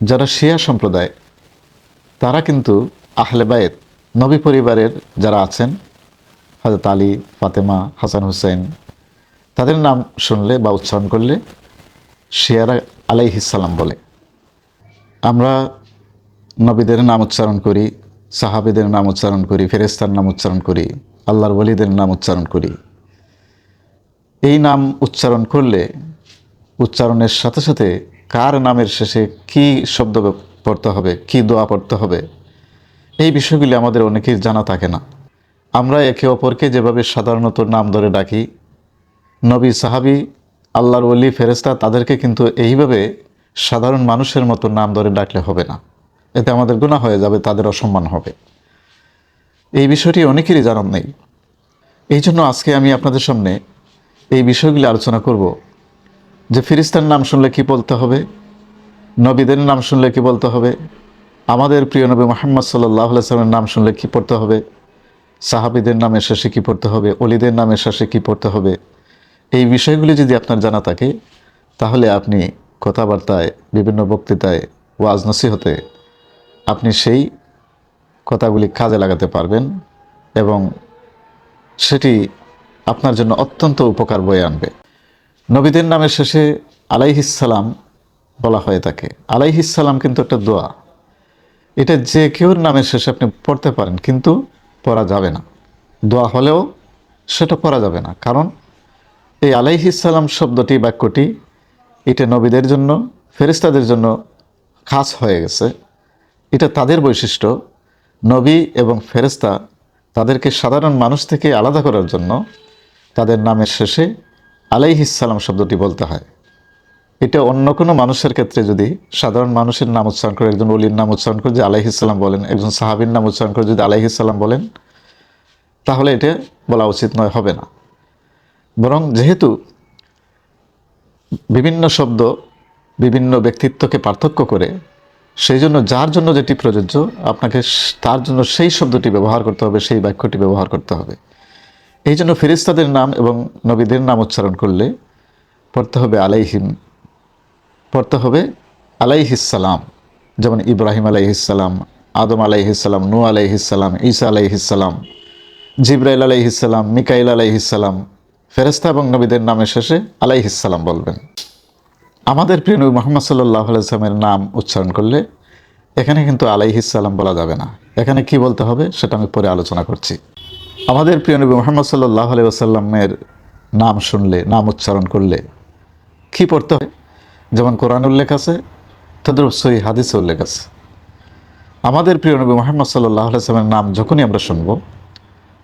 যারা শিয়া সম্প্রদায়, তারা কিন্তু আহলে বায়েত নবী পরিবারের যারা আছেন হজরত আলী, ফাতেমা, হাসান হুসেন তাদের নাম শুনলে বা উচ্চারণ করলে শিয়ারা আলাইহিসাল্লাম বলে। আমরা নবীদের নাম উচ্চারণ করি, সাহাবিদের নাম উচ্চারণ করি ফেরেস্তার নাম উচ্চারণ করি, আল্লাহর ওলিদের নাম উচ্চারণ করি। এই নাম উচ্চারণ করলে উচ্চারণের সাথে সাথে কার নামের শেষে কি শব্দ পড়তে হবে, কি দোয়া পড়তে হবে? এই বিষয়গুলি আমাদের অনেকেই জানা থাকে না। আমরা একে অপরকে যেভাবে সাধারণত নাম ধরে ডাকি, নবী, সাহাবি, আল্লাহর ওলি ফেরেস্তা তাদেরকে কিন্তু এইভাবে সাধারণ মানুষের মতো নাম ধরে ডাকলে হবে না। এতে আমাদের গুণা হয়ে যাবে, তাদের অসম্মান হবে। এই বিষয়টি অনেকেরই জানার নেই। এই জন্য আজকে আমি আপনাদের সামনে এই বিষয়গুলি আলোচনা করব। যে ফিরিস্তার নাম শুনলে কি বলতে হবে? নবীদের নাম শুনলে কি বলতে হবে? আমাদের প্রিয় নবী মোহাম্মদ সাল্লাহ সাল্লামের নাম শুনলে কি পড়তে হবে? সাহাবিদের নামের শেষে কি পড়তে হবে? অলিদের নামের শেষে কি পড়তে হবে? এই বিষয়গুলি যদি আপনার জানা থাকে, তাহলে আপনি কথাবার্তায়, বিভিন্ন বক্তৃতায়, ওয়াজ নসিহতে আপনি সেই কথাগুলি কাজে লাগাতে পারবেন এবং সেটি আপনার জন্য অত্যন্ত উপকার বয়ে আনবে। নবীদের নামের শেষে আলাইহিসালাম বলা হয়ে থাকে আলাইহিসালাম কিন্তু একটা দোয়া। এটা যে কেউর নামের শেষে আপনি পড়তে পারেন, কিন্তু পড়া যাবে না। দোয়া হলেও সেটা পড়া যাবে না। কারণ এই আলাইহিসাল্লাম শব্দটি, বাক্যটি এটা নবীদের জন্য ফেরিস্তাদের জন্য খাস হয়ে গেছে। এটা তাদের বৈশিষ্ট্য। নবী এবং ফেরেস্তা তাদেরকে সাধারণ মানুষ থেকে আলাদা করার জন্য তাদের নামের শেষে আলাইহিসাল্লাম শব্দটি বলতে হয়। এটা অন্য কোনো মানুষের ক্ষেত্রে যদি সাধারণ মানুষের নাম উচ্চারণ করে, একজন অলির নাম উচ্চারণ করে যদি আলাইহিসাল্লাম বলেন, একজন সাহাবির নাম উচ্চারণ করে যদি আলাইহিসাল্লাম বলেন, তাহলে এটা বলা উচিত নয়, হবে না। বরং যেহেতু বিভিন্ন শব্দ বিভিন্ন ব্যক্তিত্বকে পার্থক্য করে, সেই জন্য যার জন্য যেটি প্রযোজ্য, আপনাকে তার জন্য সেই শব্দটি ব্যবহার করতে হবে, সেই বাক্যটি ব্যবহার করতে হবে। এই জন্য ফেরিস্তাদের নাম এবং নবীদের নাম উচ্চারণ করলে পড়তে হবে আলাইহিম পড়তে হবে আলাইহিসালাম যেমন ইব্রাহিম আলাইহিসাল্লাম আদম আলাইহিসাল্লাম নু আলাইহিসাল্লাম ঈসা আলাইহিসাল্লাম জিব্রাইল আলাইহিসাল্লাম মিকাইল আলাইহিসাল্লাম ফেরেস্তা এবং নবীদের নামের শেষে আলাইহিসাল্লাম বলবেন। আমাদের প্রিয় নবী মোহাম্মদ সাল্লাহ আলাইসলামের নাম উচ্চারণ করলে এখানে কিন্তু আলাইহিসাল্লাম বলা যাবে না। এখানে কি বলতে হবে সেটা আমি পরে আলোচনা করছি। আমাদের প্রিয় নবী মোহাম্মদ সাল্লাহ আলাই আসাল্লামের নাম শুনলে, নাম উচ্চারণ করলে কি পড়তে হয়? যেমন কোরআন উল্লেখ আছে, তদ্রুপ সই হাদিসে উল্লেখ আছে। আমাদের প্রিয় নবী মোহাম্মদ সাল্লাহ আলাইসলামের নাম যখনই আমরা শুনব,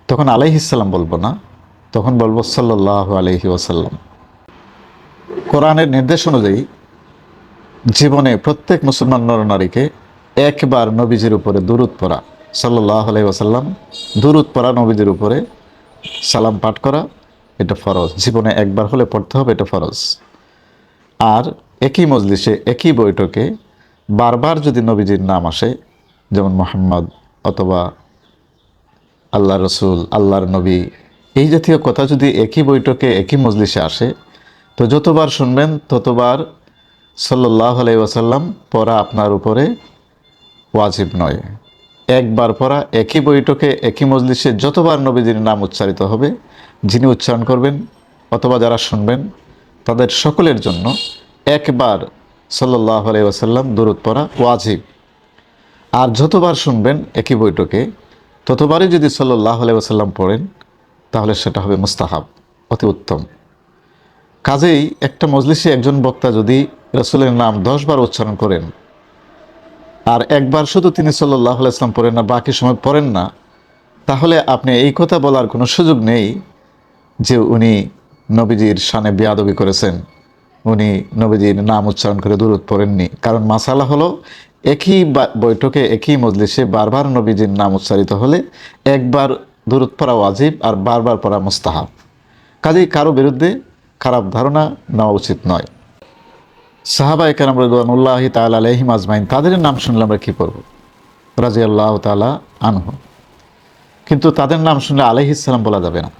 তখন আলাইহিসাল্লাম বলব না, তখন বলব সাল্লাহ আলহি ওসাল্লাম কোরআনের নির্দেশ অনুযায়ী জীবনে প্রত্যেক মুসলমান নরনারীকে একবার নবীজির উপরে দূরত পড়া। সাল্লাহ আলাই ওসাল্লাম দুরুদ পড়া নবীজির উপরে সালাম পাঠ করা, এটা ফরজ। জীবনে একবার হলে পড়তে হবে, এটা ফরজ। আর একই মজলিসে, একই বৈঠকে বারবার যদি নবীজির নাম আসে, যেমন মোহাম্মদ অথবা আল্লাহ রসুল, আল্লাহর নবী, এই জাতীয় কথা যদি একই বৈঠকে, একই মজলিসে আসে, তো যতবার শুনবেন, ততবার সাল্লাহ আলাই ওয়াসাল্লাম পড়া আপনার উপরে ওয়াজিব নয়। একবার পড়া, একই বৈঠকে, একই মজলিসে যতবার নবীজির নাম উচ্চারিত হবে, যিনি উচ্চারণ করবেন অথবা যারা শুনবেন, তাদের সকলের জন্য একবার সাল্লাহ আলাই ওয়াসাল্লাম দূরত পড়া ওয়াজিব। আর যতবার শুনবেন একই বৈঠকে, ততবারই যদি সাল্লাহ আলাইসাল্লাম পড়েন, তাহলে সেটা হবে মুস্তাহাব, অতি উত্তম। কাজেই একটা মজলিসে একজন বক্তা যদি রসুলের নাম দশবার উচ্চারণ করেন আর একবার শুধু তিনি সাল্লাহ আলাইসলাম পড়েন না, বাকি সময় পড়েন না, তাহলে আপনি এই কথা বলার কোনো সুযোগ নেই যে উনি নবীজির শানে বেয়াদবি করেছেন, উনি নবীজির নাম উচ্চারণ করে দূরত পড়েননি। কারণ মাসালা হলো, একই বৈঠকে একই মজলিসে বারবার নবীজির নাম উচ্চারিত হলে একবার দূরত পড়া ওয়াজিব আর বারবার পড়া মুস্তাহাব। কাজেই কারও বিরুদ্ধে খারাপ ধারণা নেওয়া উচিত নয়। সাহাবা একরাম রদুয়ানুল্লাহ তাল আলহিম আজমাইন, তাদের নাম শুনলে আমরা কী করব রাজি আল্লাহ তালা আনহু। কিন্তু তাদের নাম শুনলে আলহিসাল্লাম বলা যাবে না।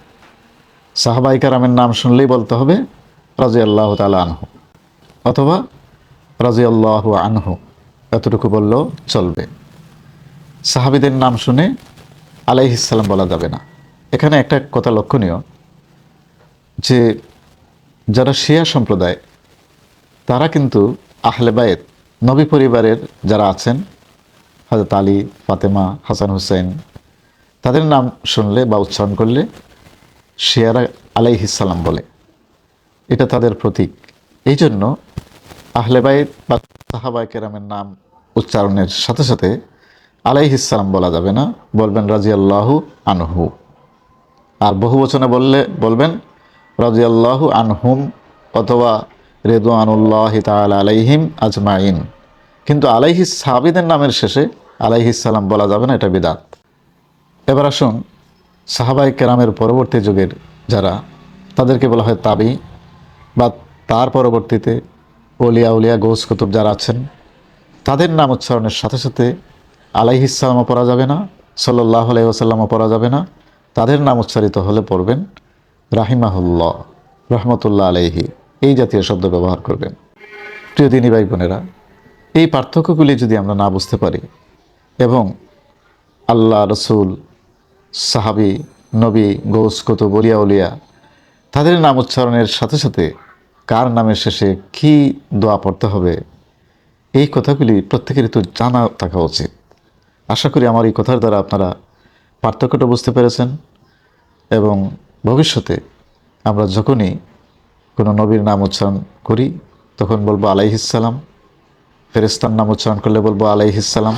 সাহাবাই কারামের নাম শুনলেই বলতে হবে রাজি আল্লাহ তালা আনহু। অথবা রাজি আল্লাহ আনহু, এতটুকু বললেও চলবে। সাহাবিদের নাম শুনে আলাইহিসাল্লাম বলা যাবে না। এখানে একটা কথা লক্ষণীয় যে, যারা শিয়া সম্প্রদায় তারা কিন্তু আহলে বায়েত নবী পরিবারের যারা আছেন হজরত আলী, ফাতেমা, হাসান হুসেন তাদের নাম শুনলে বা উচ্চারণ করলে শিয়ারা আলাইহিসাল্লাম বলে। এটা তাদের প্রতীক। এই জন্য আহলে বাইত বা সাহাবাই কেরামের নাম উচ্চারণের সাথে সাথে আলাইহিসাল্লাম বলা যাবে না। বলবেন রাজিয়াল্লাহু আনহু। আর বহু বচনে বললে বলবেন রাজিয়াল্লাহু আনহুম অথবা রেদু আনুল্লাহ তাল আলাইহিম আজমাইন। কিন্তু আলাইহিস সাহাবিদের নামের শেষে আলাইহিস সালাম বলা যাবে না, এটা বিদাত। এবার আসুন সাহাবাই কেরামের পরবর্তী যুগের যারা, তাদেরকে বলা হয় তাবি বা তার পরবর্তীতে ওলিয়া উলিয়া গোস কুতুব যারা আছেন, তাদের নাম উচ্চারণের সাথে সাথে আলাইহিসালামও পড়া যাবে না সাল্লাহ আলাইসাল্লামও পড়া যাবে না, তাদের নাম উচ্চারিত হলে পড়বেন রাহিমাহুল্লাহ, রহমতুল্লাহ আলাইহি। এই জাতীয় শব্দ ব্যবহার করবেন। প্রিয় দিনী ভাই বোনেরা, এই পার্থক্যগুলি যদি আমরা না বুঝতে পারি এবং আল্লাহ, রসুল, সাহাবি, নবী, গৌস, কুতুব উলিয়া উলিয়া, তাদের নাম উচ্চারণের সাথে সাথে কার নামের শেষে কি দোয়া পড়তে হবে, এই কথাগুলি প্রত্যেকেরই তো জানা থাকা উচিত। আশা করি আমার এই কথার দ্বারা আপনারা পার্থক্যটা বুঝতে পেরেছেন এবং ভবিষ্যতে আমরা যখনই কোনো নবীর নাম উচ্চারণ করি, তখন বলব আলাইহিসাল্লাম ফেরেস্তার নাম উচ্চারণ করলে বলব আলাইহিসাল্লাম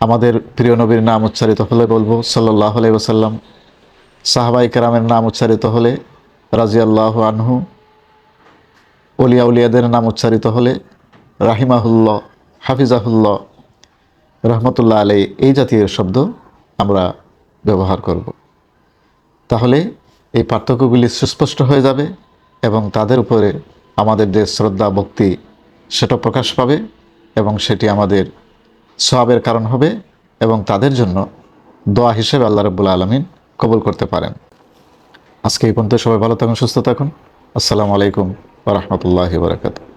আমাদের প্রিয় নবীর নাম উচ্চারিত হলে বলব সাল্লাহ আলাই ওসাল্লাম সাহাবাই কেরামের নাম উচ্চারিত হলে রাজিয়াল্লাহ আনহু। অলিয়া উলিয়াদের নাম উচ্চারিত হলে রাহিমাহুল্লাহ, হাফিজাহুল্লাহ, রহমতুল্লাহ আলাই এই জাতীয় শব্দ আমরা ব্যবহার করব। তাহলে এই পার্থক্যগুলি সুস্পষ্ট হয়ে যাবে এবং তাদের উপরে আমাদের যে শ্রদ্ধা, ভক্তি, সেটা প্রকাশ পাবে এবং সেটি আমাদের সবের কারণ হবে এবং তাদের জন্য দোয়া হিসেবে আল্লাহ রব্বুল আলমিন কবুল করতে পারেন। আজকে এই পর্যন্ত সবাই ভালো থাকুন, সুস্থ থাকুন। আসসালামু আলাইকুম রহমতুল্লাহ বরকাত